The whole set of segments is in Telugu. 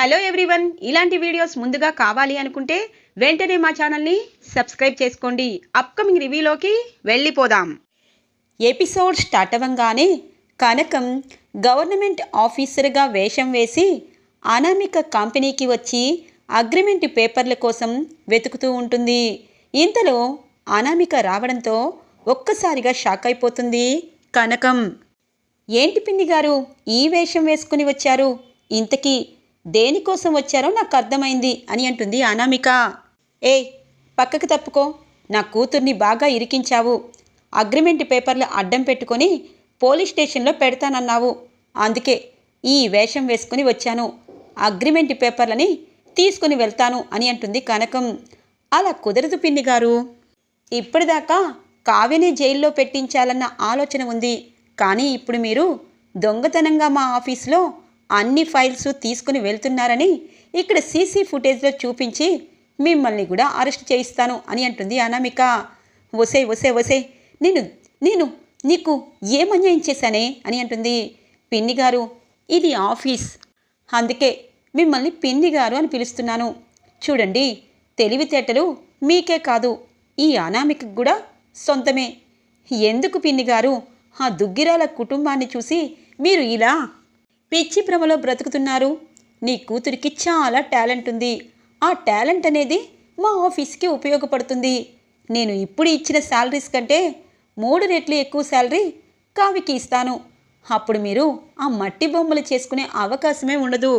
హలో ఎవ్రీవన్ ఇలాంటి వీడియోస్ ముందుగా కావాలి అనుకుంటే వెంటనే మా ఛానల్ని సబ్స్క్రైబ్ చేసుకోండి. అప్కమింగ్ రివ్యూలోకి వెళ్ళిపోదాం. ఎపిసోడ్ స్టార్ట్ అవ్వంగానే కనకం గవర్నమెంట్ ఆఫీసర్గా వేషం వేసి అనామిక కంపెనీకి వచ్చి అగ్రిమెంట్ పేపర్ల కోసం వెతుకుతూ ఉంటుంది. ఇంతలో అనామిక రావడంతో ఒక్కసారిగా షాక్ అయిపోతుంది కనకం. ఏంటి పిండి గారు ఈ వేషం వేసుకుని వచ్చారు? ఇంతకీ దేనికోసం వచ్చారో నాకు అర్థమైంది అని అంటుంది అనామిక. ఏ పక్కకు తప్పుకో. నా కూతుర్ని బాగా ఇరికించావు. అగ్రిమెంట్ పేపర్లు అడ్డం పెట్టుకొని పోలీస్ స్టేషన్లో పెడతానన్నావు. అందుకే ఈ వేషం వేసుకుని వచ్చాను. అగ్రిమెంట్ పేపర్లని తీసుకుని వెళ్తాను అని అంటుంది కనకం. అలా కుదరదు పిన్ని గారు. ఇప్పటిదాకా కావ్యనే జైల్లో పెట్టించాలన్న ఆలోచన ఉంది. కానీ ఇప్పుడు మీరు దొంగతనంగా మా ఆఫీస్లో అన్ని ఫైల్స్ తీసుకుని వెళ్తున్నారని ఇక్కడ సీసీ ఫుటేజ్లో చూపించి మిమ్మల్ని కూడా అరెస్ట్ చేయిస్తాను అని అంటుంది అనామిక. వసే వసే వసే నేను నేను నీకు ఏమన్యాయం చేశానే అని అంటుంది పిన్ని గారు. ఇది ఆఫీస్. అందుకే మిమ్మల్ని పిన్ని గారు అని పిలుస్తున్నాను. చూడండి తెలివితేటలు మీకే కాదు ఈ అనామికకు కూడా సొంతమే. ఎందుకు పిన్ని గారు? ఆ దుగ్గిరాల కుటుంబాన్ని చూసి మీరు ఇలా పిచ్చి భ్రమలో బ్రతుకుతున్నారు. నీ కూతురికి చాలా టాలెంట్ ఉంది. ఆ టాలెంట్ అనేది మా ఆఫీస్కి ఉపయోగపడుతుంది. నేను ఇప్పుడు ఇచ్చిన శాలరీస్ కంటే మూడు రెట్లు ఎక్కువ శాలరీ కావికి ఇస్తాను. అప్పుడు మీరు ఆ మట్టి బొమ్మలు చేసుకునే అవకాశమే ఉండదు.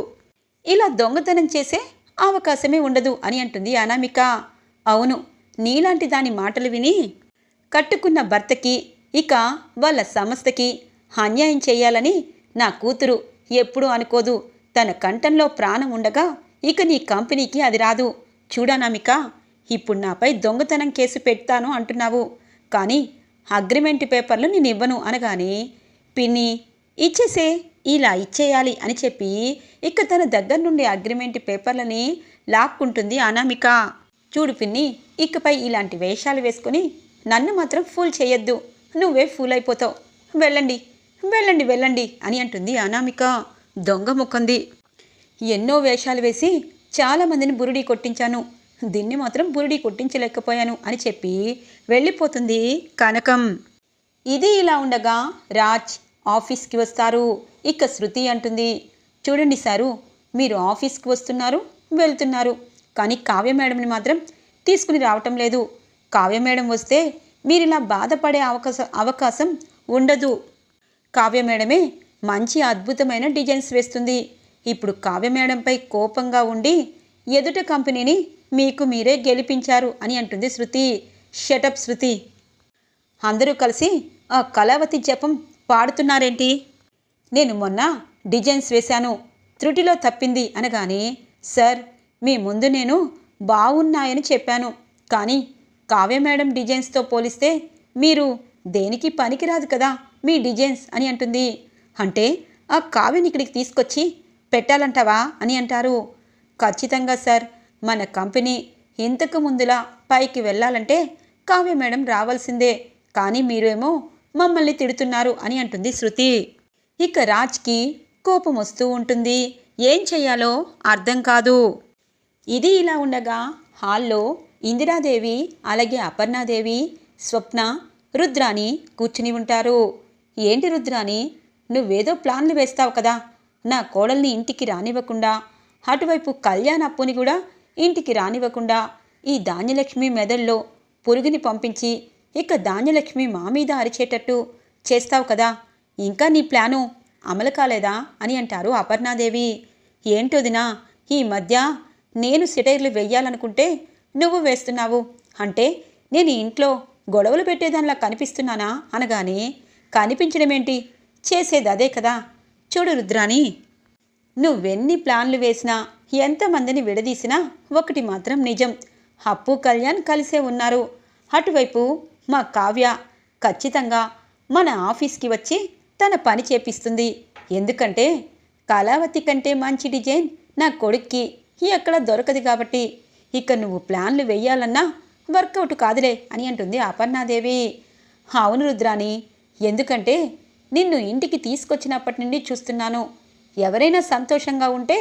ఇలా దొంగతనం చేసే అవకాశమే ఉండదు అని అంటుంది అనామిక. అవును నీలాంటి దాని మాటలు విని కట్టుకున్న భర్తకి ఇక వాళ్ళ సంస్థకి అన్యాయం చేయాలని నా కూతురు ఎప్పుడూ అనుకోదు. తన కంఠంలో ప్రాణం ఉండగా ఇక నీ కంపెనీకి అది రాదు. చూడనామిక ఇప్పుడు నాపై దొంగతనం కేసు పెడతాను అంటున్నావు. కానీ అగ్రిమెంట్ పేపర్లు నేను ఇవ్వను అనగానే పిన్ని ఇచ్చేసే ఇలా ఇచ్చేయాలి అని చెప్పి ఇక తన దగ్గర నుండి అగ్రిమెంట్ పేపర్లని లాక్కుంటుంది అనామిక చూడు పిన్ని ఇకపై ఇలాంటి వేషాలు వేసుకొని నన్ను మాత్రం ఫూల్ చేయొద్దు. నువ్వే ఫూల్ అయిపోతావు. వెళ్ళండి. వెళ్ళండి వెళ్ళండి అని అంటుంది అనామిక. దొంగ ముక్కంది ఎన్నో వేషాలు వేసి చాలామందిని బురుడి కొట్టించాను. దీన్ని మాత్రం బురుడి కొట్టించలేకపోయాను అని చెప్పి వెళ్ళిపోతుంది కనకం. ఇది ఇలా ఉండగా రాజ్ ఆఫీస్కి వస్తారు. ఇక శృతి అంటుంది చూడండి సారు మీరు ఆఫీస్కి వస్తున్నారు వెళ్తున్నారు. కానీ కావ్య మేడంని మాత్రం తీసుకుని రావటం లేదు. కావ్య మేడం వస్తే మీరు ఇలా బాధపడే అవకాశం అవకాశం ఉండదు. కావ్య మేడమే మంచి అద్భుతమైన డిజైన్స్ వేస్తుంది. ఇప్పుడు కావ్య మేడంపై కోపంగా ఉండి ఎదుట కంపెనీని మీకు మీరే గెలిపించారు అని అంటుంది శృతి. షటప్ శృతి. అందరూ కలిసి ఆ కళావతి జపం పాడుతున్నారేంటి? నేను మొన్న డిజైన్స్ వేశాను. త్రుటిలో తప్పింది అనగానే సార్ మీ ముందు నేను బాగున్నాయని చెప్పాను. కానీ కావ్య మేడం డిజైన్స్తో పోలిస్తే మీరు దేనికి పనికిరాదు కదా? మీ డిజైన్స్ అని అంటుంది. అంటే ఆ కావ్యని ఇక్కడికి తీసుకొచ్చి పెట్టాలంటావా అని అంటారు. ఖచ్చితంగా సార్. మన కంపెనీ ఇంతకు ముందులా పైకి వెళ్ళాలంటే కావ్య మేడం రావాల్సిందే. కానీ మీరేమో మమ్మల్ని తిడుతున్నారు అని అంటుంది శృతి. ఇక రాజ్కి కోపం వస్తూ ఉంటుంది. ఏం చేయాలో అర్థం కాదు. ఇది ఇలా ఉండగా హాల్లో ఇందిరాదేవి అలాగే అపర్ణాదేవి స్వప్న రుద్రాని కూర్చుని ఉంటారు. ఏంటి రుద్రాని నువ్వేదో ప్లాన్లు వేస్తావు కదా. నా కోడల్ని ఇంటికి రానివ్వకుండా అటువైపు కళ్యాణ్ అప్పుని కూడా ఇంటికి రానివ్వకుండా ఈ ధాన్యలక్ష్మి మెదడులో పురుగుని పంపించి ఇక ధాన్యలక్ష్మి మా మీద అరిచేటట్టు చేస్తావు కదా. ఇంకా నీ ప్లాను అమలు కాలేదా అని అంటారు అపర్ణాదేవి. ఏంటోదినా ఈ మధ్య నేను సిటైర్లు వెయ్యాలనుకుంటే నువ్వు వేస్తున్నావు. అంటే నేను ఇంట్లో గొడవలు పెట్టేదానిలా కనిపిస్తున్నానా అనగానే కనిపించడమేంటి? చేసేది అదే కదా. చూడు రుద్రాని నువ్వెన్ని ప్లాన్లు వేసినా ఎంతమందిని విడదీసినా ఒకటి మాత్రం నిజం. అప్పు కళ్యాణ్ కలిసే ఉన్నారు. అటువైపు మా కావ్య ఖచ్చితంగా మన ఆఫీస్కి వచ్చి తన పని చేపిస్తుంది. ఎందుకంటే కళావతి కంటే మంచి డిజైన్ నా కొడుక్కి ఎక్కడ దొరకదు కాబట్టి. ఇక నువ్వు ప్లాన్లు వెయ్యాలన్నా వర్కౌట్ కాదులే అని అంటుంది అపర్ణాదేవి. అవును రుద్రాని ఎందుకంటే నిన్ను ఇంటికి తీసుకొచ్చినప్పటి నుండి చూస్తున్నాను. ఎవరైనా సంతోషంగా ఉంటే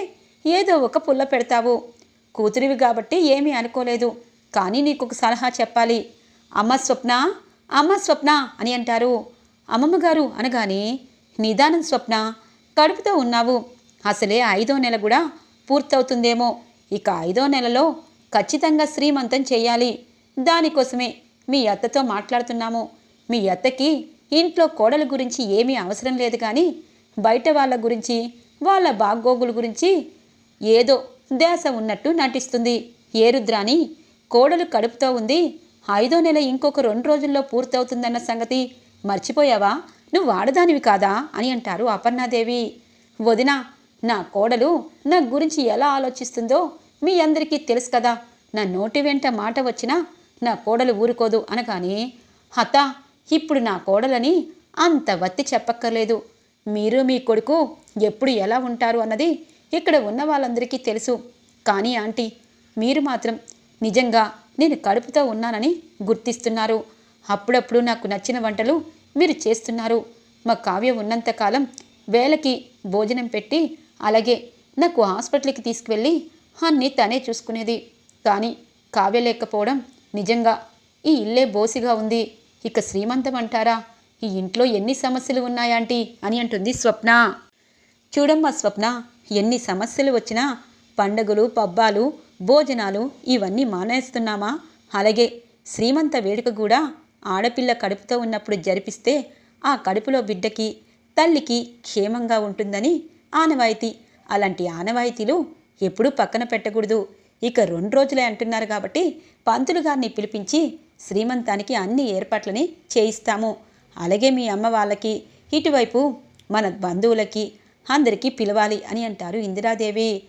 ఏదో ఒక పుల్ల పెడతావు. కూతురివి కాబట్టి ఏమీ అనుకోలేదు. కానీ నీకు ఒక సలహా చెప్పాలి. అమ్మ స్వప్న అమ్మ స్వప్న అని అంటారు. అమ్మమ్మగారు అనగానే నిదానం స్వప్న కడుపుతో ఉన్నావు. అసలే ఐదో నెల కూడా పూర్తవుతుందేమో. ఇక ఐదో నెలలో ఖచ్చితంగా శ్రీమంతం చేయాలి. దానికోసమే మీ అత్తతో మాట్లాడుతున్నాము. మీ అత్తకి ఇంట్లో కోడల గురించి ఏమీ అవసరం లేదు కానీ బయట వాళ్ళ గురించి వాళ్ళ బాగోగుల గురించి ఏదో ధ్యాస ఉన్నట్టు నటిస్తుంది. ఏ రుద్రాని కోడలు కడుపుతో ఉంది. ఐదో నెల ఇంకొక రెండు రోజుల్లో పూర్తవుతుందన్న సంగతి మర్చిపోయావా? నువ్వు ఆడదానివి కాదా? అని అంటారు అపర్ణాదేవి. వదినా నా కోడలు నా గురించి ఎలా ఆలోచిస్తుందో మీ అందరికీ తెలుసు కదా. నా నోటి వెంట మాట వచ్చినా నా కోడలు ఊరుకోదు అనగానే హత ఇప్పుడు నా కోడలని అంత వత్తి చెప్పక్కర్లేదు. మీరు మీ కొడుకు ఎప్పుడు ఎలా ఉంటారు అన్నది ఇక్కడ ఉన్న వాళ్ళందరికీ తెలుసు. కానీ ఆంటీ మీరు మాత్రం నిజంగా నేను కడుపుతో ఉన్నానని గుర్తిస్తున్నారు. అప్పుడప్పుడు నాకు నచ్చిన వంటలు మీరు చేస్తున్నారు. మా కావ్య ఉన్నంతకాలం వేళకి భోజనం పెట్టి అలాగే నాకు హాస్పిటల్కి తీసుకువెళ్ళి అన్నీ తనే చూసుకునేది. కానీ కావ్య లేకపోవడం నిజంగా ఈ ఇల్లే బోసిగా ఉంది. ఇక శ్రీమంతం అంటారా? ఈ ఇంట్లో ఎన్ని సమస్యలు ఉన్నాయాంటీ అని అంటుంది స్వప్న. చూడమ్మా స్వప్న ఎన్ని సమస్యలు వచ్చినా పండగలు పబ్బాలు భోజనాలు ఇవన్నీ మానేస్తున్నామా? అలాగే శ్రీమంత వేడుక కూడా ఆడపిల్ల కడుపుతో ఉన్నప్పుడు జరిపిస్తే ఆ కడుపులో బిడ్డకి తల్లికి క్షేమంగా ఉంటుందని ఆనవాయితీ. అలాంటి ఆనవాయితీలు ఎప్పుడూ పక్కన పెట్టకూడదు. ఇక రెండు రోజులే అంటున్నారు కాబట్టి పంతులు గారిని పిలిపించి శ్రీమంతానికి అన్ని ఏర్పాట్లని చేయిస్తాము. అలాగే మీ అమ్మ వాళ్ళకి ఇటువైపు మన బంధువులకి అందరికీ పిలవాలి అని అంటారు ఇందిరాదేవి.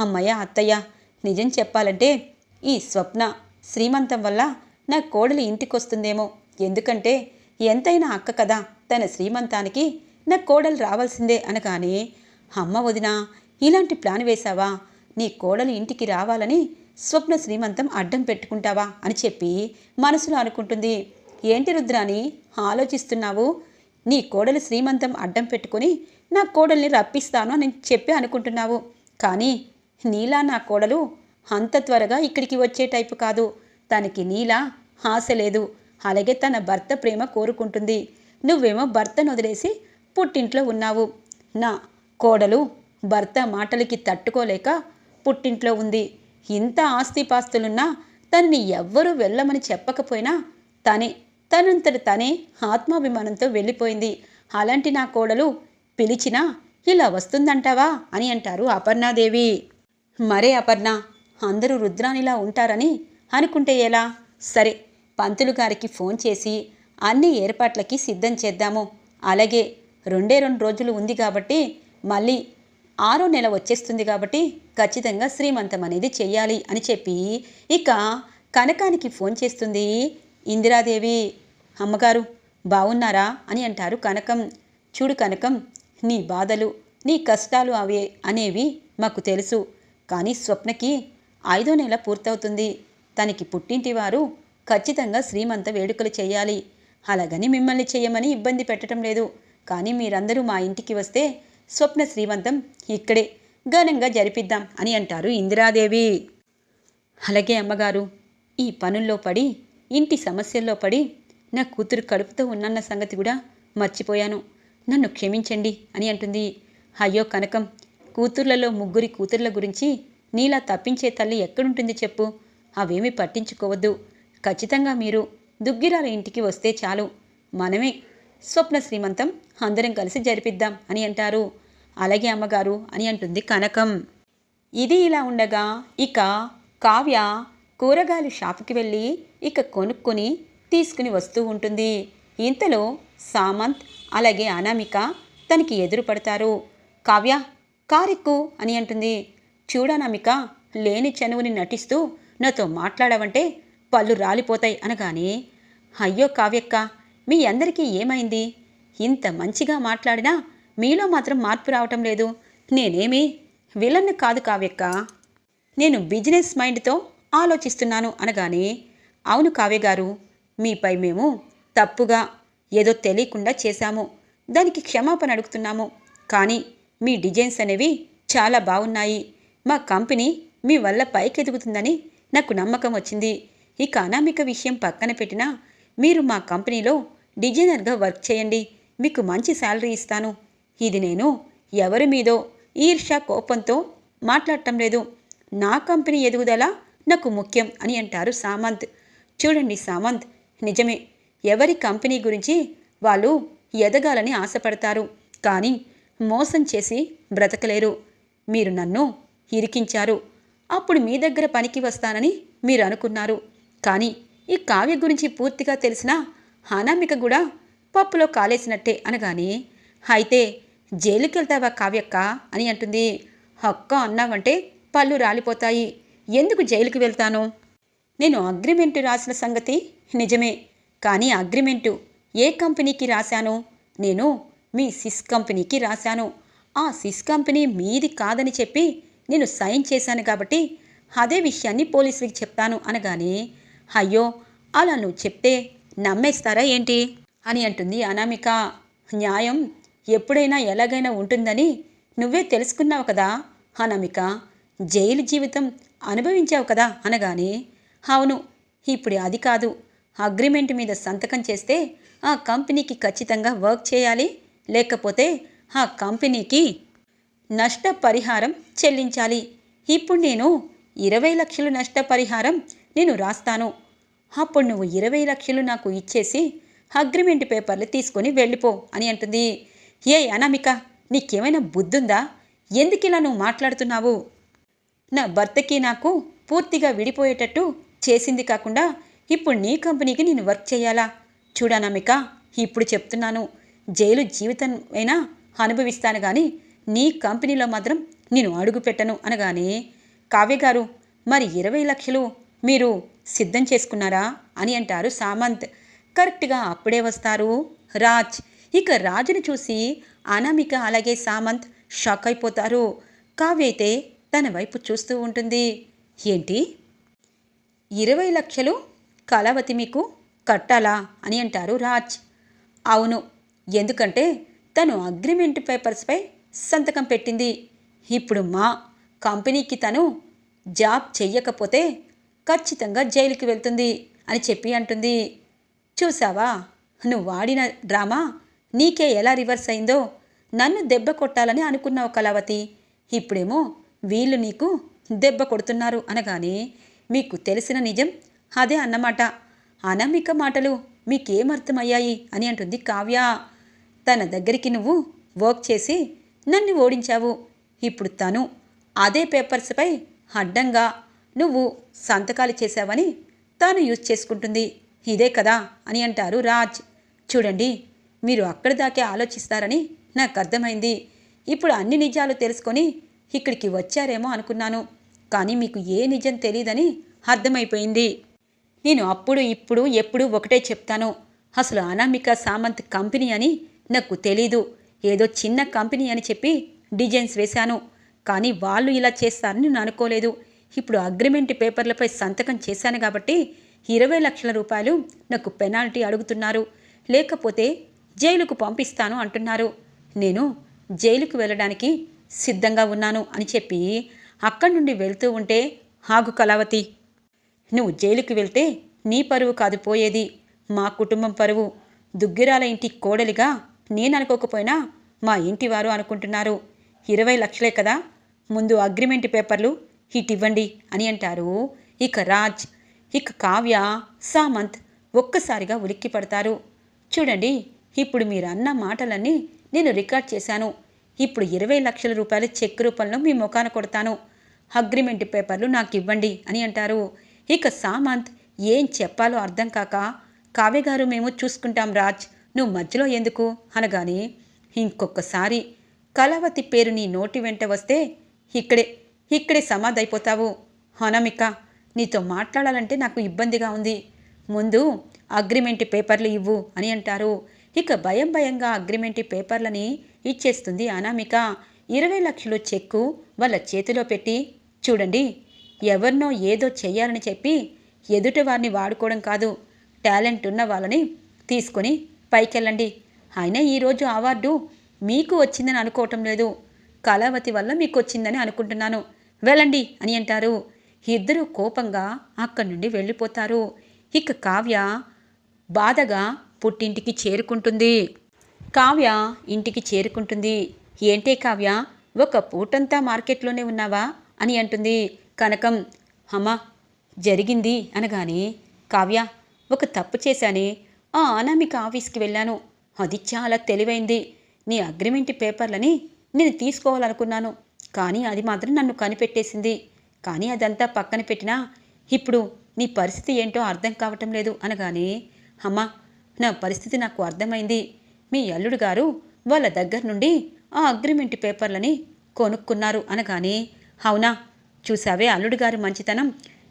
అమ్మయ్య అత్తయ్య నిజం చెప్పాలంటే ఈ స్వప్న శ్రీమంతం వల్ల నా కోడలి ఇంటికొస్తుందేమో. ఎందుకంటే ఎంతైనా అక్క కదా తన శ్రీమంతానికి నా కోడలు రావాల్సిందే అనగానే అమ్మ వదిన ఇలాంటి ప్లాన్ వేశావా? నీ కోడలు ఇంటికి రావాలని స్వప్న శ్రీమంతం అడ్డం పెట్టుకుంటావా అని చెప్పి మనసులో అనుకుంటుంది. ఏంటి రుద్రాని ఆలోచిస్తున్నావు? నీ కోడలు శ్రీమంతం అడ్డం పెట్టుకుని నా కోడల్ని రప్పిస్తాను అని చెప్పి అనుకుంటున్నావు. కానీ నీలా నా కోడలు అంత త్వరగా ఇక్కడికి వచ్చే టైపు కాదు. తనకి నీలా ఆశ లేదు. అలాగే తన భర్త ప్రేమ కోరుకుంటుంది. నువ్వేమో భర్తను వదిలేసి పుట్టింట్లో ఉన్నావు. నా కోడలు భర్త మాటలకి తట్టుకోలేక పుట్టింట్లో ఉంది. ఇంత ఆస్తిపాస్తులున్నా తన్ని ఎవ్వరూ వెళ్ళమని చెప్పకపోయినా తనే తనంతట తనే ఆత్మాభిమానంతో వెళ్ళిపోయింది. అలాంటి నా కోడలు పిలిచినా ఇలా వస్తుందంటావా అని అంటారు అపర్ణాదేవి. మరే అపర్ణ అందరూ రుద్రానిలా ఉంటారని అనుకుంటే ఎలా? సరే పంతులు గారికి ఫోన్ చేసి అన్ని ఏర్పాట్లకి సిద్ధం చేద్దాము. అలాగే రెండే రెండు రోజులు ఉంది కాబట్టి మళ్ళీ ఆరో నెల వచ్చేస్తుంది కాబట్టి ఖచ్చితంగా శ్రీమంతం అనేది చెయ్యాలి అని చెప్పి ఇక కనకానికి ఫోన్ చేస్తుంది. ఇందిరాదేవి అమ్మగారు బాగున్నారా అని అంటారు కనకం. చూడు కనకం నీ బాధలు నీ కష్టాలు అవే అనేవి మాకు తెలుసు. కానీ స్వప్నకి ఐదో నెల పూర్తవుతుంది. తనకి పుట్టింటి వారు ఖచ్చితంగా శ్రీమంత వేడుకలు చేయాలి. అలాగని మిమ్మల్ని చేయమని ఇబ్బంది పెట్టడం లేదు. కానీ మీరందరూ మా ఇంటికి వస్తే స్వప్న శ్రీమంతం ఇక్కడే. ఘనంగా జరిపిద్దాం అని అంటారు ఇందిరాదేవి. అలాగే అమ్మగారు ఈ పనుల్లో పడి ఇంటి సమస్యల్లో పడి నా కూతురు కడుపుతో ఉన్నన్న సంగతి కూడా మర్చిపోయాను. నన్ను క్షమించండి అని అంటుంది. అయ్యో కనకం కూతుర్లలో ముగ్గురి కూతుర్ల గురించి నీలా తప్పించే తల్లి ఎక్కడుంటుంది చెప్పు. అవేమీ పట్టించుకోవద్దు. ఖచ్చితంగా మీరు దుగ్గిరాల ఇంటికి వస్తే చాలు. మనమే స్వప్న శ్రీమంతం అందరం కలిసి జరిపిద్దాం అని అంటారు. అలాగే అమ్మగారు అని అంటుంది కనకం. ఇది ఇలా ఉండగా ఇక కావ్య కూరగాయలు షాపుకి వెళ్ళి ఇక కొనుక్కొని తీసుకుని వస్తూ ఉంటుంది. ఇంతలో సామంత్ అలాగే అనామిక తనకి ఎదురు పడతారు కావ్య కారెక్కు అని అంటుంది. చూడనామిక లేని చనువుని నటిస్తూ నాతో మాట్లాడవంటే పళ్ళు రాలిపోతాయి అనగానే అయ్యో కావ్యక్క మీ అందరికీ ఏమైంది? ఇంత మంచిగా మాట్లాడినా మీలో మాత్రం మార్పు రావటం లేదు. నేనేమి? విలన్ కాదు కావ్యక్క. నేను బిజినెస్ మైండ్తో ఆలోచిస్తున్నాను అనగానే అవును కావ్య గారు మీపై మేము తప్పుగా ఏదో తెలియకుండా చేశాము. దానికి క్షమాపణ అడుగుతున్నాము. కానీ మీ డిజైన్స్ అనేవి చాలా బాగున్నాయి. మా కంపెనీ మీ వల్ల పైకి ఎదుగుతుందని నాకు నమ్మకం వచ్చింది. ఇక అనామిక విషయం పక్కన పెట్టినా మీరు మా కంపెనీలో డిజైనర్గా వర్క్ చేయండి. మీకు మంచి శాలరీ ఇస్తాను. ఇది నేను ఎవరి మీదో ఈర్ష కోపంతో మాట్లాడటం లేదు. నా కంపెనీ ఎదుగుదల నాకు ముఖ్యం అని అంటారు సామంత్. చూడండి సామంత్ నిజమే. ఎవరి కంపెనీ గురించి వాళ్ళు ఎదగాలని ఆశపడతారు. కానీ మోసం చేసి బ్రతకలేరు. మీరు నన్ను ఇరికించారు. అప్పుడు మీ దగ్గర పనికి వస్తానని మీరు అనుకున్నారు. కానీ ఈ కావ్య గురించి పూర్తిగా తెలిసినా అనామిక కూడా పప్పులో కాలేసినట్టే అనగానే అయితే జైలుకెళ్తావా కావ్యక్క అని అంటుంది. హక్క అన్నావంటే పళ్ళు రాలిపోతాయి. ఎందుకు జైలుకి వెళ్తాను? నేను అగ్రిమెంటు రాసిన సంగతి నిజమే. కానీ అగ్రిమెంటు ఏ కంపెనీకి రాశాను? నేను మీ సిస్ కంపెనీకి రాశాను. ఆ సిస్ కంపెనీ మీది కాదని చెప్పి నేను సైన్ చేశాను కాబట్టి అదే విషయాన్ని పోలీసులకి చెప్తాను అనగానే అయ్యో అలా నువ్వు చెప్తే నమ్మేస్తారా ఏంటి? అని అంటుంది అనామిక. న్యాయం ఎప్పుడైనా ఎలాగైనా ఉంటుందని నువ్వే తెలుసుకున్నావు కదా అనామిక. జైలు జీవితం అనుభవించావు కదా అనగానే అవును ఇప్పుడు అది కాదు. అగ్రిమెంట్ మీద సంతకం చేస్తే ఆ కంపెనీకి ఖచ్చితంగా వర్క్ చేయాలి లేకపోతే ఆ కంపెనీకి నష్టపరిహారం చెల్లించాలి. ఇప్పుడు నేను ఇరవై లక్షలు నష్టపరిహారం నేను రాస్తాను. అప్పుడు నువ్వు ఇరవై లక్షలు నాకు ఇచ్చేసి అగ్రిమెంట్ పేపర్లు తీసుకొని వెళ్ళిపో అని అంటుంది. ఏ అనామిక నీకేమైనా బుద్ధుందా? ఎందుకిలా నువ్వు మాట్లాడుతున్నావు? నా భర్తకి నాకు పూర్తిగా విడిపోయేటట్టు చేసింది కాకుండా ఇప్పుడు నీ కంపెనీకి నేను వర్క్ చేయాలా? చూడనామిక ఇప్పుడు చెప్తున్నాను. జైలు జీవితం అయినా అనుభవిస్తాను కానీ నీ కంపెనీలో మాత్రం నేను అడుగు పెట్టను అనగానే కావ్య గారు మరి ఇరవై లక్షలు మీరు సిద్ధం చేసుకున్నారా అని అంటారు సామంత్. కరెక్ట్గా అప్పుడే వస్తారు. రాజ్. ఇక రాజుని చూసి అనామిక అలాగే సామంత్ షాక్ అయిపోతారు. కావ్య అయితే తన వైపు చూస్తూ ఉంటుంది. ఏంటి? ఇరవై లక్షలు కళావతి మీకు కట్టాలా అని అంటారు రాజ్. అవును ఎందుకంటే తను అగ్రిమెంట్ పేపర్స్పై సంతకం పెట్టింది. ఇప్పుడు మా కంపెనీకి తను జాబ్ చెయ్యకపోతే ఖచ్చితంగా జైలుకి వెళ్తుంది అని చెప్పి అంటుంది. చూసావా? నువ్వు వాడిన డ్రామా? నీకే ఎలా రివర్స్ అయిందో? నన్ను దెబ్బ కొట్టాలని అనుకున్నావు కళావతి. ఇప్పుడేమో వీళ్ళు నీకు దెబ్బ కొడుతున్నారు అనగానే మీకు తెలిసిన నిజం అదే అన్నమాట. అనామిక మాటలు మీకేమర్థమయ్యాయి అని అంటుంది కావ్య. తన దగ్గరికి నువ్వు వర్క్ చేసి నన్ను ఓడించావు. ఇప్పుడు తను అదే పేపర్స్పై అడ్డంగా నువ్వు సంతకాలు చేశావని తాను యూజ్ చేసుకుంటుంది. ఇదే కదా అని అంటారు రాజ్. చూడండి మీరు అక్కడి దాకే ఆలోచిస్తారని నాకు అర్థమైంది. ఇప్పుడు అన్ని నిజాలు తెలుసుకొని ఇక్కడికి వచ్చారేమో అనుకున్నాను. కానీ మీకు ఏ నిజం తెలియదని అర్థమైపోయింది. నేను అప్పుడు ఇప్పుడు ఎప్పుడు ఒకటే చెప్తాను. అసలు అనామిక సామంత్ కంపెనీ అని నాకు తెలీదు. ఏదో చిన్న కంపెనీ అని చెప్పి డిజైన్స్ వేశాను. కానీ వాళ్ళు ఇలా చేస్తారని నేను అనుకోలేదు. ఇప్పుడు అగ్రిమెంట్ పేపర్లపై సంతకం చేశాను కాబట్టి ఇరవై లక్షల రూపాయలు నాకు పెనాల్టీ అడుగుతున్నారు. లేకపోతే జైలుకు పంపిస్తాను అంటున్నారు. నేను జైలుకు వెళ్ళడానికి సిద్ధంగా ఉన్నాను అని చెప్పి అక్కడి నుండి వెళ్తూ ఉంటే ఆగు కళావతి నువ్వు జైలుకి వెళ్తే నీ పరువు కాదు పోయేది. మా కుటుంబం పరువు. దుగ్గిరాల ఇంటి కోడలిగా నేను అనుకోకపోయినా మా ఇంటి వారు అనుకుంటున్నారు. ఇరవై లక్షలే కదా. ముందు అగ్రిమెంట్ పేపర్లు హిట్ ఇవ్వండి అని అంటారు. ఇక రాజ్ ఇక కావ్య సామంత్ ఒక్కసారిగా ఉలిక్కి పడతారు. చూడండి ఇప్పుడు మీరు అన్న మాటలన్నీ నేను రికార్డ్ చేశాను. ఇప్పుడు ఇరవై లక్షల రూపాయల చెక్ రూపంలో మీ ముఖాన కొడతాను. అగ్రిమెంట్ పేపర్లు నాకు ఇవ్వండి అని అంటారు. ఇక సామంత్ ఏం చెప్పాలో అర్థం కాక కావ్య గారు మేము చూసుకుంటాం రాజ్ నువ్వు మధ్యలో ఎందుకు? అనగానే ఇంకొకసారి కళావతి పేరు నీ నోటి వెంట వస్తే ఇక్కడే ఇక్కడే సమాధైపోతావు. అనామిక నీతో మాట్లాడాలంటే నాకు ఇబ్బందిగా ఉంది. ముందు అగ్రిమెంట్ పేపర్లు ఇవ్వు అని అంటారు. ఇక భయం భయంగా అగ్రిమెంట్ పేపర్లని ఇచ్చేస్తుంది అనామిక. ఇరవై లక్షలు చెక్కు వాళ్ళ చేతిలో పెట్టి చూడండి ఎవరినో ఏదో చెయ్యాలని చెప్పి ఎదుటి వారిని వాడుకోవడం కాదు. టాలెంట్ ఉన్న వాళ్ళని తీసుకొని పైకెళ్ళండి. అయినా ఈరోజు అవార్డు మీకు వచ్చిందని అనుకోవటం లేదు. కళావతి వల్ల మీకు వచ్చిందని అనుకుంటున్నాను. వెళ్ళండి అని అంటారు. ఇద్దరూ కోపంగా అక్కడి నుండి వెళ్ళిపోతారు. ఇక కావ్య బాధగా పుట్టింటికి చేరుకుంటుంది. కావ్య ఇంటికి చేరుకుంటుంది. ఏంటే కావ్య ఒక పూటంతా మార్కెట్లోనే ఉన్నావా అని అంటుంది. కనకం అమ్మా జరిగింది అనగానే కావ్య ఒక తప్పు చేశానే. ఆ అనామిక ఆఫీస్కి వెళ్ళాను. అది చాలా తెలివైంది. నీ అగ్రిమెంట్ పేపర్లని నేను తీసుకోవాలనుకున్నాను. కానీ అది మాత్రం నన్ను కనిపెట్టేసింది. కానీ అదంతా పక్కన పెట్టినా ఇప్పుడు నీ పరిస్థితి ఏంటో అర్థం కావటం లేదు అనగానే అమ్మా నా పరిస్థితి నాకు అర్థమైంది. మీ అల్లుడు గారు వాళ్ళ దగ్గర నుండి ఆ అగ్రిమెంట్ పేపర్లని కొనుక్కున్నారు అనగానే అవునా? చూసావే అల్లుడు గారి మంచితనం.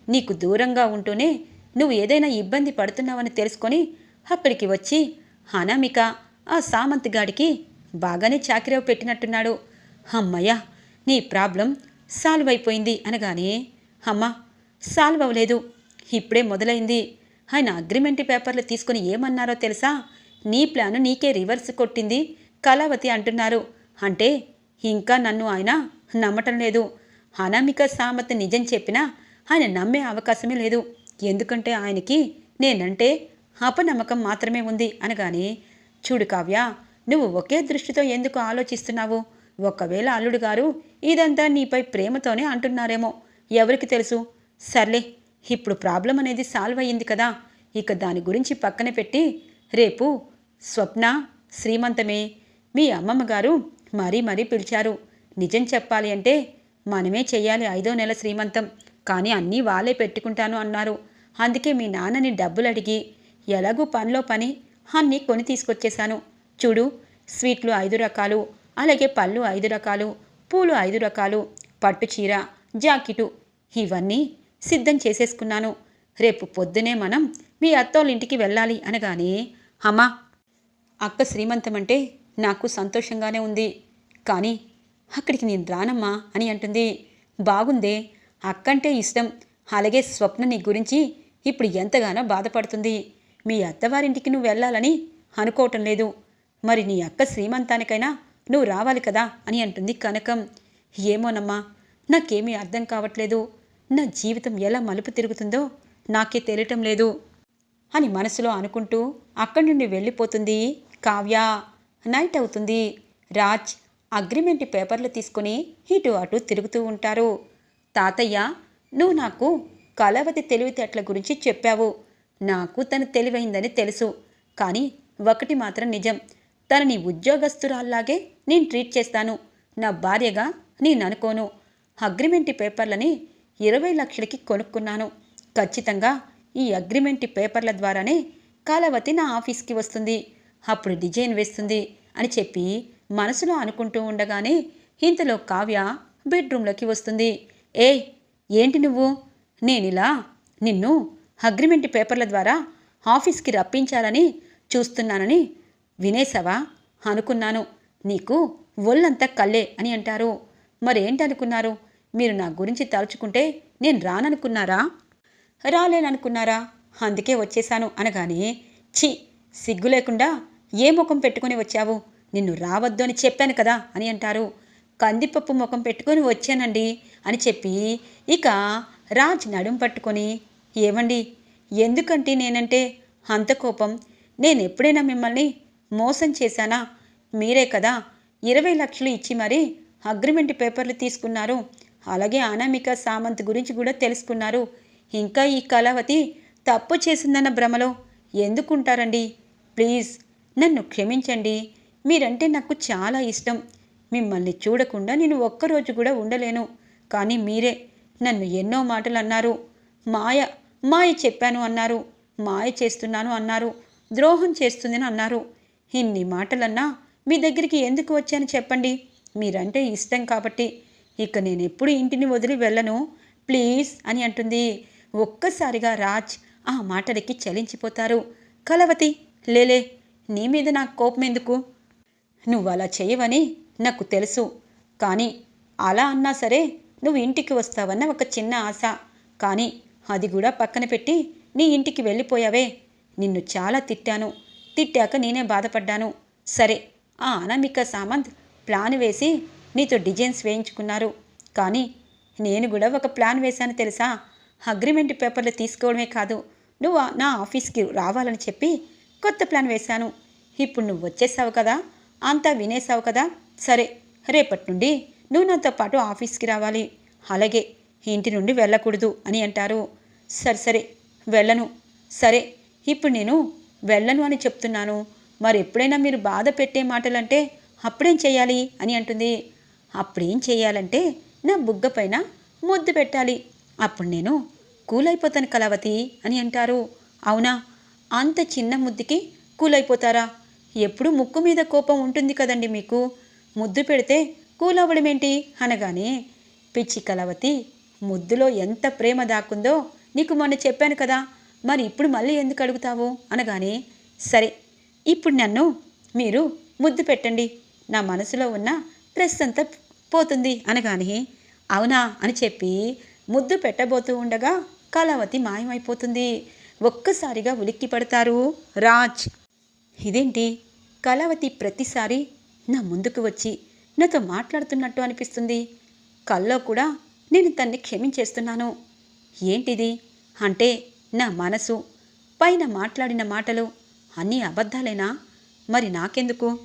నీకు దూరంగా ఉంటూనే నువ్వు ఏదైనా ఇబ్బంది పడుతున్నావని తెలుసుకొని అక్కడికి వచ్చి అనామిక ఆ సామంత్ గాడికి బాగానే చాకిరేవు పెట్టినట్టున్నాడు. అమ్మయ్యా నీ ప్రాబ్లం సాల్వ్ అయిపోయింది అనగానే అమ్మా సాల్వ్ అవ్వలేదు. ఇప్పుడే మొదలైంది. ఆయన అగ్రిమెంట్ పేపర్లు తీసుకుని ఏమన్నారో తెలుసా? నీ ప్లాను నీకే రివర్స్ కొట్టింది కళావతి అంటున్నారు. అంటే ఇంకా నన్ను ఆయన నమ్మటం లేదు. అనామిక సామత నిజం చెప్పినా ఆయన నమ్మే అవకాశమే లేదు. ఎందుకంటే ఆయనకి నేనంటే అపనమ్మకం మాత్రమే ఉంది. అనగానే చూడు కావ్య నువ్వు ఒకే దృష్టితో ఎందుకు ఆలోచిస్తున్నావు? ఒకవేళ అల్లుడు గారు ఇదంతా నీపై ప్రేమతోనే అంటున్నారేమో. ఎవరికి తెలుసు? సర్లే ఇప్పుడు ప్రాబ్లం అనేది సాల్వ్ అయ్యింది కదా. ఇక దాని గురించి పక్కన పెట్టి రేపు స్వప్న శ్రీమంతమే మీ అమ్మమ్మ గారు మరీ మరీ పిలిచారు. నిజం చెప్పాలి అంటే మనమే చెయ్యాలి ఐదో నెల శ్రీమంతం. కానీ అన్నీ వాళ్ళే పెట్టుకుంటాను అన్నారు. అందుకే మీ నాన్నని డబ్బులు అడిగి ఎలాగూ పనిలో పని అన్నీ కొని తీసుకొచ్చేశాను. చూడు స్వీట్లు ఐదు రకాలు. అలాగే పళ్ళు ఐదు రకాలు పూలు ఐదు రకాలు పట్టు చీర జాకెటు ఇవన్నీ సిద్ధం చేసేసుకున్నాను. రేపు పొద్దునే మనం మీ అత్తోళ్ళ ఇంటికి వెళ్ళాలి అనగానే అమ్మా అక్క శ్రీమంతం అంటే నాకు సంతోషంగానే ఉంది. కానీ అక్కడికి నేను రానమ్మా అని అంటుంది. బాగుందే అక్కంటే ఇష్టం. అలాగే స్వప్న నీ గురించి ఇప్పుడు ఎంతగానో బాధపడుతుంది. మీ అత్తవారింటికి నువ్వు వెళ్ళాలని అనుకోవటం లేదు. మరి నీ అక్క శ్రీమంతానికైనా నువ్వు రావాలి కదా అని అంటుంది కనకం. ఏమోనమ్మా నాకేమీ అర్థం కావట్లేదు. నా జీవితం ఎలా మలుపు తిరుగుతుందో నాకే తెలియటం లేదు అని మనసులో అనుకుంటూ అక్కడి నుండి వెళ్ళిపోతుంది కావ్య. నైట్ అవుతుంది. రాజ్ అగ్రిమెంట్ పేపర్లు తీసుకుని ఇటు అటు తిరుగుతూ ఉంటారు. తాతయ్య నువ్వు నాకు కళావతి తెలివితేటల గురించి చెప్పావు. నాకు తను తెలివైందని తెలుసు. కానీ ఒకటి మాత్రం నిజం. తనని ఉద్యోగస్తురాల్లాగే నేను ట్రీట్ చేస్తాను. నా భార్యగా నేను అనుకోను. అగ్రిమెంట్ పేపర్లని ఇరవై లక్షలకి కొనుక్కున్నాను. ఖచ్చితంగా ఈ అగ్రిమెంట్ పేపర్ల ద్వారానే కాలవతి నా ఆఫీస్కి వస్తుంది. అప్పుడు డిజైన్ వేస్తుంది అని చెప్పి మనసులో అనుకుంటూ ఉండగానే ఇంతలో కావ్య బెడ్రూమ్లోకి వస్తుంది. ఏ ఏంటి నువ్వు? నేనిలా నిన్ను అగ్రిమెంట్ పేపర్ల ద్వారా ఆఫీస్కి రప్పించాలని చూస్తున్నానని వినేశావా? అనుకున్నాను. నీకు ఒళ్ళంతా కళ్ళే అని అంటారు. మరేంటనుకున్నారు? మీరు నా గురించి తలుచుకుంటే నేను రాననుకున్నారా? రాలేననుకున్నారా? అందుకే వచ్చేశాను అనగానే ఛీ! సిగ్గు లేకుండా ఏ ముఖం పెట్టుకుని వచ్చావు? నిన్ను రావద్దు అని చెప్పాను కదా అని అంటారు. కందిపప్పు ముఖం పెట్టుకొని వచ్చానండి అని చెప్పి ఇక రాజ్ నడుం పట్టుకొని ఏమండి ఎందుకంటే నేనంటే అంత కోపం. నేను ఎప్పుడైనా మిమ్మల్ని మోసం చేశానా? మీరే కదా. ఇరవై లక్షలు ఇచ్చి మరీ అగ్రిమెంట్ పేపర్లు తీసుకున్నారు. అలాగే అనామిక సామంత్ గురించి కూడా తెలుసుకున్నారు. ఇంకా ఈ కళావతి తప్పు చేసిందన్న భ్రమలో ఎందుకుంటారండి? ప్లీజ్ నన్ను క్షమించండి. మీరంటే నాకు చాలా ఇష్టం. మిమ్మల్ని చూడకుండా నేను ఒక్కరోజు కూడా ఉండలేను. కానీ మీరే నన్ను ఎన్నో మాటలు అన్నారు. మాయ మాయ చెప్పాను అన్నారు. మాయ చేస్తున్నాను అన్నారు. ద్రోహం చేస్తుందని అన్నారు. ఇన్ని మాటలన్నా మీ దగ్గరికి ఎందుకు వచ్చాను చెప్పండి? మీరంటే ఇష్టం కాబట్టి. ఇక నేను ఎప్పుడు ఇంటిని వదిలి వెళ్ళను. ప్లీజ్ అని అంటుంది. ఒక్కసారిగా రాజ్ ఆ మాటలకి చలించిపోతారు. కలవతి లేలే నీ మీద నాకు కోపం ఎందుకు? నువ్వు అలా చేయవని నాకు తెలుసు. కానీ అలా అన్నా సరే నువ్వు ఇంటికి వస్తావన్న ఒక చిన్న ఆశ. కానీ అది కూడా పక్కన పెట్టి నీ ఇంటికి వెళ్ళిపోయావే. నిన్ను చాలా తిట్టాను. తిట్టాక నేనే బాధపడ్డాను. సరే ఆ అనామిక సామంత్ ప్లాన్ వేసి నీతో డిజైన్స్ వేయించుకున్నారు. కానీ నేను కూడా ఒక ప్లాన్ వేశాను తెలుసా? అగ్రిమెంట్ పేపర్లు తీసుకోవడమే కాదు. నువ్వు నా ఆఫీస్కి రావాలని చెప్పి కొత్త ప్లాన్ వేశాను. ఇప్పుడు నువ్వు వచ్చేసావు కదా? అంతా వినేసావు కదా? సరే రేపటి నుండి నువ్వు నాతో పాటు ఆఫీస్కి రావాలి. అలాగే ఇంటి నుండి వెళ్ళకూడదు అని అంటారు. సరే సరే వెళ్ళను. సరే ఇప్పుడు నేను వెళ్ళను అని చెప్తున్నాను. మరి ఎప్పుడైనా మీరు బాధ పెట్టే మాటలంటే అప్పుడేం చేయాలి అని అంటుంది. అప్పుడేం చేయాలంటే నా బుగ్గ పైన ముద్దు పెట్టాలి. అప్పుడు నేను కూలైపోతాను కలవతి అని అంటారు. అవునా? అంత చిన్న ముద్దుకి కూలైపోతారా? ఎప్పుడు ముక్కు మీద కోపం ఉంటుంది కదండి మీకు. ముద్దు పెడితే కూలవ్వడమేంటి అనగానే పిచ్చి కలవతి ముద్దులో ఎంత ప్రేమ దాక్కుందో నీకు మొన్న చెప్పాను కదా. మరి ఇప్పుడు మళ్ళీ ఎందుకు అడుగుతావు? అనగానే సరే ఇప్పుడు నన్ను మీరు ముద్దు పెట్టండి. నా మనసులో ఉన్న ప్రశ్నంతా అంతా పోతుంది. అనగానే అవునా అని చెప్పి ముద్దు పెట్టబోతూ ఉండగా కళావతి మాయమైపోతుంది. ఒక్కసారిగా ఉలిక్కి పడతారు రాజ్. ఇదేంటి? కళావతి ప్రతిసారి నా ముందుకు వచ్చి నాతో మాట్లాడుతున్నట్టు అనిపిస్తుంది. కల్లో కూడా నేను తన్ని క్షమించేస్తున్నాను. ఏంటిది? అంటే నా మనసు పైన మాట్లాడిన మాటలు అన్నీ అబద్ధాలేనా? మరి నాకెందుకు?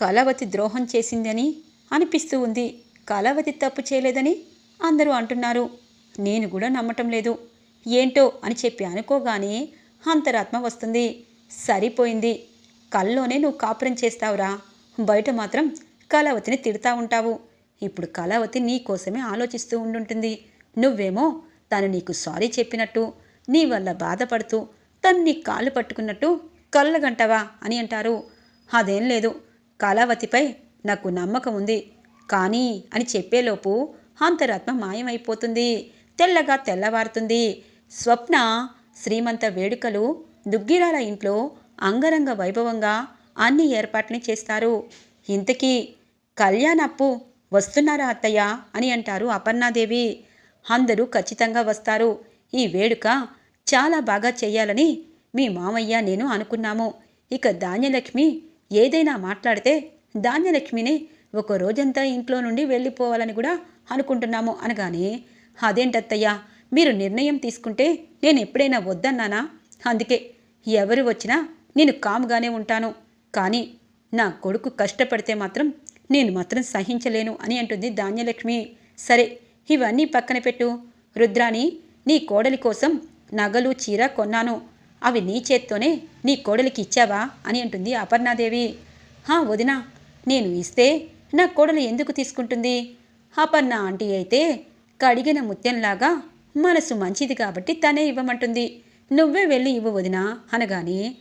కళావతి ద్రోహం చేసిందని అనిపిస్తూ ఉంది. కళావతి తప్పు చేయలేదని అందరూ అంటున్నారు. నేను కూడా నమ్మటం లేదు. ఏంటో అని చెప్పి అనుకోగానే అంతరాత్మ వస్తుంది. సరిపోయింది. కల్లోనే నువ్వు కాపురం చేస్తావురా. బయట మాత్రం కళావతిని తిడతా ఉంటావు. ఇప్పుడు కళావతి నీ కోసమే ఆలోచిస్తూ ఉండుంటుంది. నువ్వేమో తను నీకు సారీ చెప్పినట్టు నీ వల్ల బాధపడుతూ తన్ని కాలు కాళ్ళు పట్టుకున్నట్టు కళ్ళగంటవా అని అంటారు. అదేం లేదు. కళావతిపై నాకు నమ్మకం ఉంది. కానీ అని చెప్పేలోపు అంతరాత్మ మాయమైపోతుంది. తెల్లగా తెల్లవారుతుంది. స్వప్న శ్రీమంత వేడుకలు దుగ్గిరాల ఇంట్లో అంగరంగ వైభవంగా అన్ని ఏర్పాట్లని చేస్తారు. ఇంతకీ కళ్యాణప్పు వస్తున్నారా అత్తయ్య? అని అంటారు అపర్ణాదేవి. అందరూ ఖచ్చితంగా వస్తారు. ఈ వేడుక చాలా బాగా చేయాలని మీ మామయ్య నేను అనుకున్నాము. ఇక ధాన్యలక్ష్మి ఏదైనా మాట్లాడితే ధాన్యలక్ష్మిని ఒక రోజంతా ఇంట్లో నుండి వెళ్ళిపోవాలని కూడా అనుకుంటున్నాము అనగానే అదేంటత్తయ్యా మీరు నిర్ణయం తీసుకుంటే నేను ఎప్పుడైనా వద్దన్నానా? అందుకే ఎవరు వచ్చినా నేను కామ్గానే ఉంటాను. కానీ నా కొడుకు కష్టపడితే మాత్రం నేను మాత్రం సహించలేను అని అంటుంది ధాన్యలక్ష్మి. సరే ఇవన్నీ పక్కన పెట్టు. రుద్రాని నీ కోడలి కోసం నగలు చీర కొన్నాను. అవి నీ చేత్తోనే నీ కోడలికి ఇచ్చావా? అని అంటుంది అపర్ణాదేవి. హా వదినా నేను ఇస్తే నా కోడలు ఎందుకు తీసుకుంటుంది? అపర్ణ ఆంటీ అయితే కడిగిన ముత్యంలాగా మనసు మంచిది కాబట్టి తనే ఇవ్వమంటుంది. నువ్వే వెళ్ళి ఇవ్వు వదినా అనగానే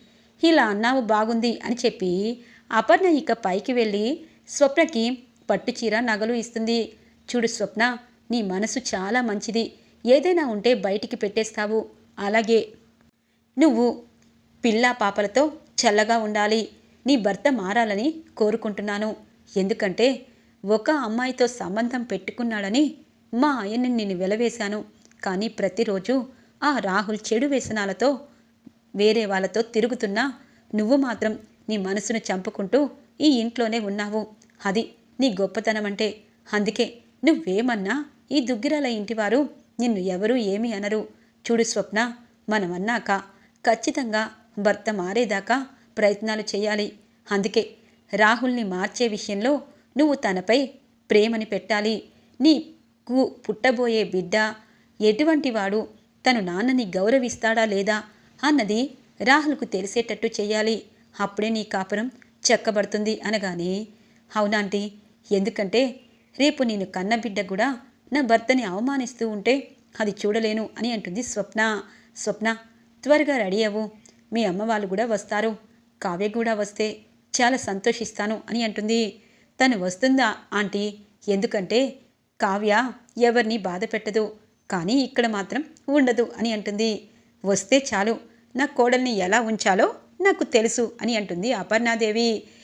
ఇలా అన్నావు బాగుంది అని చెప్పి అపర్ణ ఇక పైకి వెళ్ళి స్వప్నకి పట్టుచీర నగలు ఇస్తుంది. చూడు స్వప్న నీ మనసు చాలా మంచిది. ఏదైనా ఉంటే బయటికి పెట్టేస్తావు. అలాగే నువ్వు పిల్ల పాపలతో చల్లగా ఉండాలి. నీ భర్త మారాలని కోరుకుంటున్నాను. ఎందుకంటే ఒక అమ్మాయితో సంబంధం పెట్టుకున్నాడని మా ఆయన్ని నేను వెలవేశాను. కానీ ప్రతిరోజు ఆ రాహుల్ చెడు వ్యసనాలతో వేరే వాళ్ళతో తిరుగుతున్నా నువ్వు మాత్రం నీ మనసును చంపుకుంటూ ఈ ఇంట్లోనే ఉన్నావు. అది నీ గొప్పతనం అంటే అందుకే నువ్వేమన్నా ఈ దుగ్గిరాల ఇంటివారు నిన్ను ఎవరూ ఏమి అనరు. చూడు స్వప్న మనమన్నాక ఖచ్చితంగా భర్త మారేదాకా ప్రయత్నాలు చేయాలి. అందుకే రాహుల్ని మార్చే విషయంలో నువ్వు తనపై ప్రేమని పెట్టాలి. నీకు పుట్టబోయే బిడ్డ ఎటువంటి వాడు? తను నాన్నని గౌరవిస్తాడా లేదా? అన్నది రాహుల్కు తెలిసేటట్టు చేయాలి. అప్పుడే నీ కాపురం చెక్కబడుతుంది అనగానే అవునాంటీ ఎందుకంటే రేపు నేను కన్న బిడ్డ కూడా నా భర్తని అవమానిస్తూ ఉంటే అది చూడలేను అని అంటుంది స్వప్న. స్వప్న త్వరగా రెడీ అవ్వు. మీ అమ్మ వాళ్ళు కూడా వస్తారు. కావ్య కూడా వస్తే చాలా సంతోషిస్తాను అని అంటుంది. తను వస్తుందా ఆంటీ? ఎందుకంటే కావ్య ఎవరిని బాధ పెట్టదు కానీ ఇక్కడ మాత్రం ఉండదు అని అంటుంది. వస్తే చాలు. నా కోడల్ని ఎలా ఉంచాలో నాకు తెలుసు అని అంటుంది అపర్ణాదేవి.